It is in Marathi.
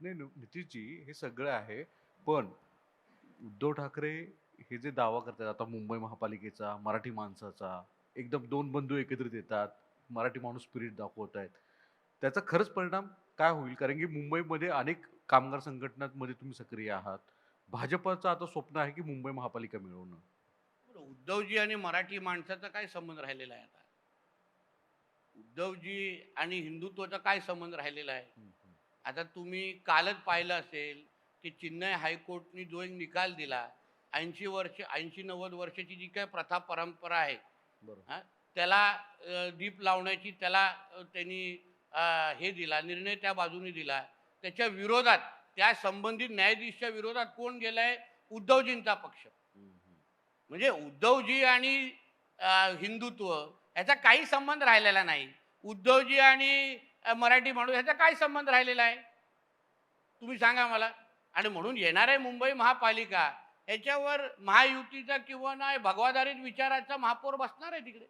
नाही नितीशजी हे सगळं आहे पण उद्धव ठाकरे हे जे दावा करतात आता मुंबई महापालिकेचा मराठी माणसाचा एकदम दोन बंधू एकत्रित येतात मराठी माणूस स्पिरिट दाखवत आहेत. त्याचा खरंच परिणाम काय होईल? कारण की मुंबईमध्ये अनेक कामगार संघटनांमध्ये तुम्ही सक्रिय आहात. भाजपचं आता स्वप्न आहे की मुंबई महापालिका मिळवणं. बरं, उद्धवजी आणि मराठी माणसाचा काय संबंध राहिलेला आहे आता? उद्धवजी आणि हिंदुत्वाचा काय संबंध राहिलेला आहे? आता तुम्ही कालच पाहिलं असेल की चेन्नई हायकोर्टने जो एक निकाल दिला ऐंशी वर्ष ऐंशी नव्वद वर्षाची जी काय प्रथा परंपरा आहे बरोबर. त्याला दीप लावण्याची त्याला त्यांनी हे दिला निर्णय त्या बाजूने दिला. त्याच्या विरोधात त्या संबंधित न्यायाधीशच्या विरोधात कोण गेलाय? उद्धवजींचा पक्ष. म्हणजे उद्धवजी आणि हिंदुत्व याचा काही संबंध राहिलेला नाही. उद्धवजी आणि मराठी माणूस ह्याचा काय संबंध राहिलेला आहे? तुम्ही सांगा मला. आणि म्हणून येणार आहे मुंबई महापालिका. याच्यावर महायुतीचा किंवा नाही भगवादारीत विचाराचा महापौर बसणार आहे तिकडे.